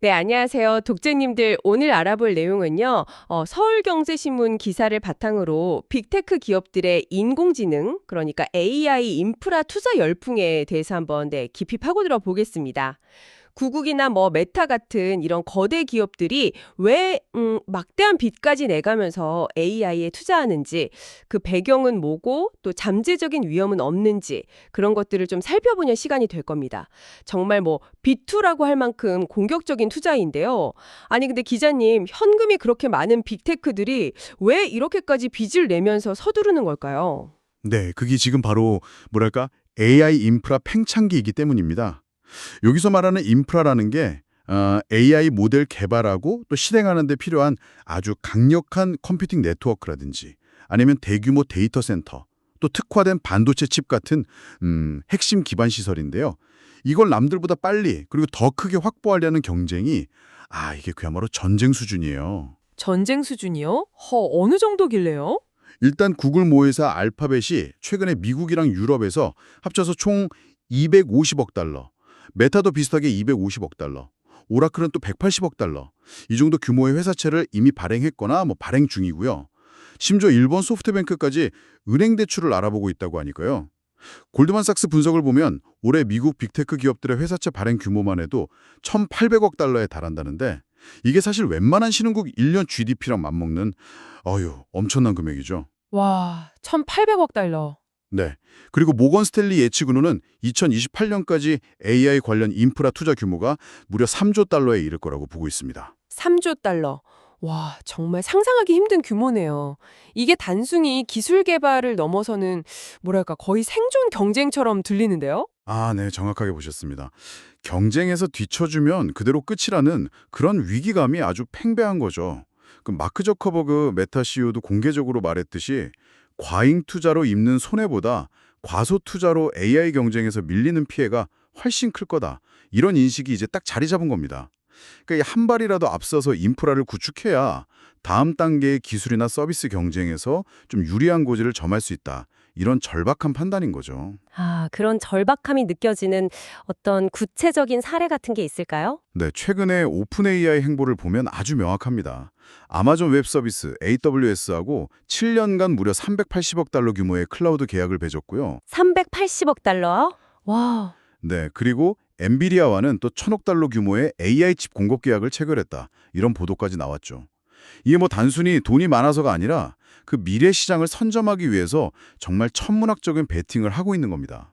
네, 안녕하세요. 독재님들 오늘 알아볼 내용은요. 어, 서울경제신문 기사를 바탕으로 빅테크 기업들의 인공지능, 그러니까 AI 인프라 투자 열풍에 대해서 한번 네, 깊이 파고들어 보겠습니다. 구국이나 뭐 메타 같은 이런 거대 기업들이 왜 음, 막대한 빚까지 내가면서 AI에 투자하는지 그 배경은 뭐고 또 잠재적인 위험은 없는지 그런 것들을 좀 살펴보는 시간이 될 겁니다. 정말 뭐 B2라고 할 만큼 공격적인 투자인데요. 아니 근데 기자님 현금이 그렇게 많은 빅테크들이 왜 이렇게까지 빚을 내면서 서두르는 걸까요? 네, 그게 지금 바로 뭐랄까 AI 인프라 팽창기이기 때문입니다. 여기서 말하는 인프라라는 게 어, AI 모델 개발하고 또 실행하는 데 필요한 아주 강력한 컴퓨팅 네트워크라든지 아니면 대규모 데이터 센터, 또 특화된 반도체 칩 같은 음, 핵심 기반 시설인데요. 이걸 남들보다 빨리 그리고 더 크게 확보하려는 경쟁이 아, 이게 그야말로 전쟁 수준이에요. 전쟁 수준이요? 허, 어느 정도길래요? 일단 구글 모회사 알파벳이 최근에 미국이랑 유럽에서 합쳐서 총 250억 달러, 메타도 비슷하게 250억 달러, 오라클은 또 180억 달러. 이 정도 규모의 회사채를 이미 발행했거나 뭐 발행 중이고요. 심지어 일본 소프트뱅크까지 은행 대출을 알아보고 있다고 하니까요. 골드만삭스 분석을 보면 올해 미국 빅테크 기업들의 회사채 발행 규모만 해도 1,800억 달러에 달한다는데 이게 사실 웬만한 신흥국 1년 GDP랑 맞먹는 어휴 엄청난 금액이죠. 와, 1,800억 달러. 네. 그리고 모건 스탠리 예측으로는 2028년까지 AI 관련 인프라 투자 규모가 무려 3조 달러에 이를 거라고 보고 있습니다. 3조 달러. 와, 정말 상상하기 힘든 규모네요. 이게 단순히 기술 개발을 넘어서는 뭐랄까 거의 생존 경쟁처럼 들리는데요? 아, 네. 정확하게 보셨습니다. 경쟁에서 뒤처주면 그대로 끝이라는 그런 위기감이 아주 팽배한 거죠. 그 마크 저커버그 메타 CEO도 공개적으로 말했듯이 과잉 투자로 입는 손해보다 과소 투자로 AI 경쟁에서 밀리는 피해가 훨씬 클 거다. 이런 인식이 이제 딱 자리 잡은 겁니다. 그러니까 한 발이라도 앞서서 인프라를 구축해야 다음 단계의 기술이나 서비스 경쟁에서 좀 유리한 고지를 점할 수 있다. 이런 절박한 판단인 거죠. 아, 그런 절박함이 느껴지는 어떤 구체적인 사례 같은 게 있을까요? 네, 최근에 오픈 AI 행보를 보면 아주 명확합니다. 아마존 웹 서비스 AWS하고 7년간 무려 380억 달러 규모의 클라우드 계약을 맺었고요. 380억 달러요? 와, 네, 그리고 엔비디아와는 또 천억 달러 규모의 AI 칩 공급 계약을 체결했다. 이런 보도까지 나왔죠. 이게 뭐 단순히 돈이 많아서가 아니라 그 미래 시장을 선점하기 위해서 정말 천문학적인 베팅을 하고 있는 겁니다.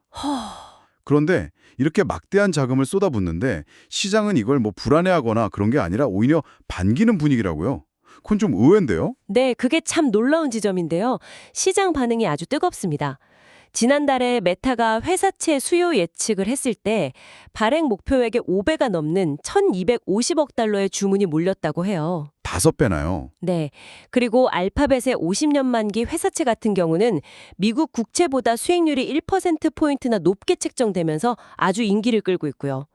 그런데 이렇게 막대한 자금을 쏟아붓는데 시장은 이걸 뭐 불안해하거나 그런 게 아니라 오히려 반기는 분위기라고요. 그건 좀 의외인데요? 네, 그게 참 놀라운 지점인데요. 시장 반응이 아주 뜨겁습니다. 지난달에 메타가 회사채 수요 예측을 했을 때 발행 목표액의 5배가 넘는 1,250억 달러의 주문이 몰렸다고 해요. 다섯 배나요. 네. 그리고 알파벳의 50년 만기 회사채 같은 경우는 미국 국채보다 수익률이 1%포인트나 높게 책정되면서 아주 인기를 끌고 있고요.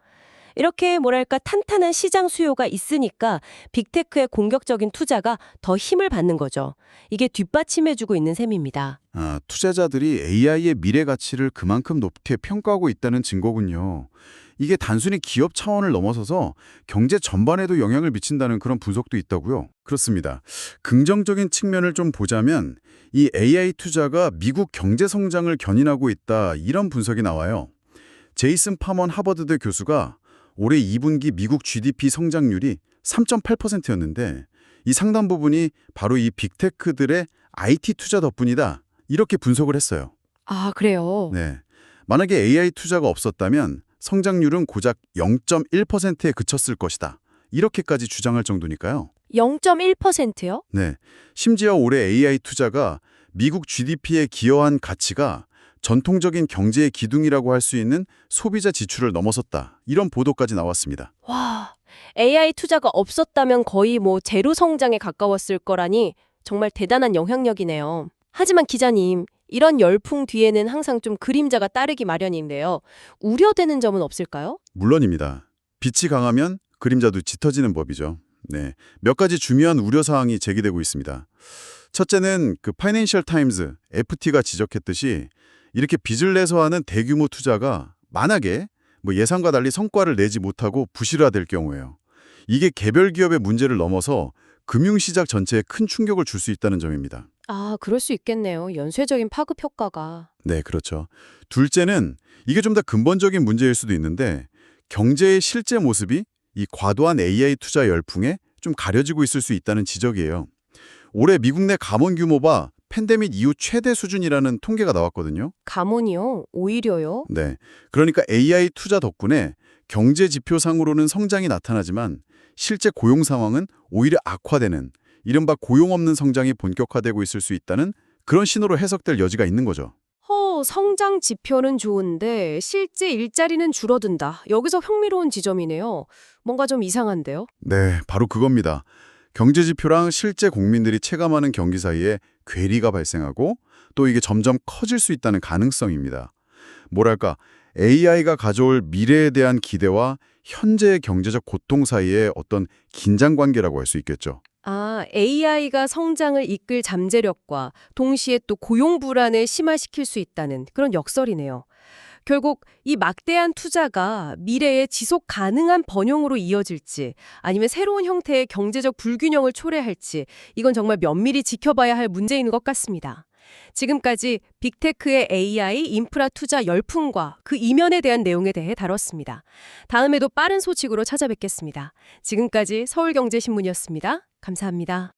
이렇게 뭐랄까 탄탄한 시장 수요가 있으니까 빅테크의 공격적인 투자가 더 힘을 받는 거죠. 이게 뒷받침해주고 있는 셈입니다. 아, 투자자들이 AI의 미래 가치를 그만큼 높게 평가하고 있다는 증거군요. 이게 단순히 기업 차원을 넘어서서 경제 전반에도 영향을 미친다는 그런 분석도 있다고요. 그렇습니다. 긍정적인 측면을 좀 보자면 이 AI 투자가 미국 경제 성장을 견인하고 있다 이런 분석이 나와요. 제이슨 파먼 하버드대 교수가 올해 2분기 미국 GDP 성장률이 3.8%였는데 이 상당 부분이 바로 이 빅테크들의 IT 투자 덕분이다. 이렇게 분석을 했어요. 아, 그래요. 네. 만약에 AI 투자가 없었다면 성장률은 고작 0.1%에 그쳤을 것이다. 이렇게까지 주장할 정도니까요. 0.1%요? 네. 심지어 올해 AI 투자가 미국 GDP에 기여한 가치가 전통적인 경제의 기둥이라고 할 수 있는 소비자 지출을 넘어섰다. 이런 보도까지 나왔습니다. 와, AI 투자가 없었다면 거의 뭐 제로 성장에 가까웠을 거라니 정말 대단한 영향력이네요. 하지만 기자님, 이런 열풍 뒤에는 항상 좀 그림자가 따르기 마련인데요. 우려되는 점은 없을까요? 물론입니다. 빛이 강하면 그림자도 짙어지는 법이죠. 네. 몇 가지 중요한 우려 사항이 제기되고 있습니다. 첫째는 그 파이낸셜 타임즈 FT가 지적했듯이 이렇게 빚을 내서 하는 대규모 투자가 만약에 뭐 예상과 달리 성과를 내지 못하고 부실화될 경우에요. 이게 개별 기업의 문제를 넘어서 금융시장 전체에 큰 충격을 줄 수 있다는 점입니다. 아, 그럴 수 있겠네요. 연쇄적인 파급 효과가. 네, 그렇죠. 둘째는 이게 좀 더 근본적인 문제일 수도 있는데 경제의 실제 모습이 이 과도한 AI 투자 열풍에 좀 가려지고 있을 수 있다는 지적이에요. 올해 미국 내 감원 규모가 팬데믹 이후 최대 수준이라는 통계가 나왔거든요. 감원이요? 오히려요? 네. 그러니까 AI 투자 덕분에 경제 지표상으로는 성장이 나타나지만 실제 고용 상황은 오히려 악화되는 이른바 고용 없는 성장이 본격화되고 있을 수 있다는 그런 신호로 해석될 여지가 있는 거죠. 허, 성장 지표는 좋은데 실제 일자리는 줄어든다. 여기서 흥미로운 지점이네요. 뭔가 좀 이상한데요? 네, 바로 그겁니다. 경제 지표랑 실제 국민들이 체감하는 경기 사이에 괴리가 발생하고 또 이게 점점 커질 수 있다는 가능성입니다. 뭐랄까, AI가 가져올 미래에 대한 기대와 현재의 경제적 고통 사이에 어떤 긴장 관계라고 할 수 있겠죠. 아, AI가 성장을 이끌 잠재력과 동시에 또 고용 불안을 심화시킬 수 있다는 그런 역설이네요. 결국 이 막대한 투자가 미래에 지속 가능한 번영으로 이어질지 아니면 새로운 형태의 경제적 불균형을 초래할지 이건 정말 면밀히 지켜봐야 할 문제인 것 같습니다. 지금까지 빅테크의 AI 인프라 투자 열풍과 그 이면에 대한 내용에 대해 다뤘습니다. 다음에도 빠른 소식으로 찾아뵙겠습니다. 지금까지 서울경제신문이었습니다. 감사합니다.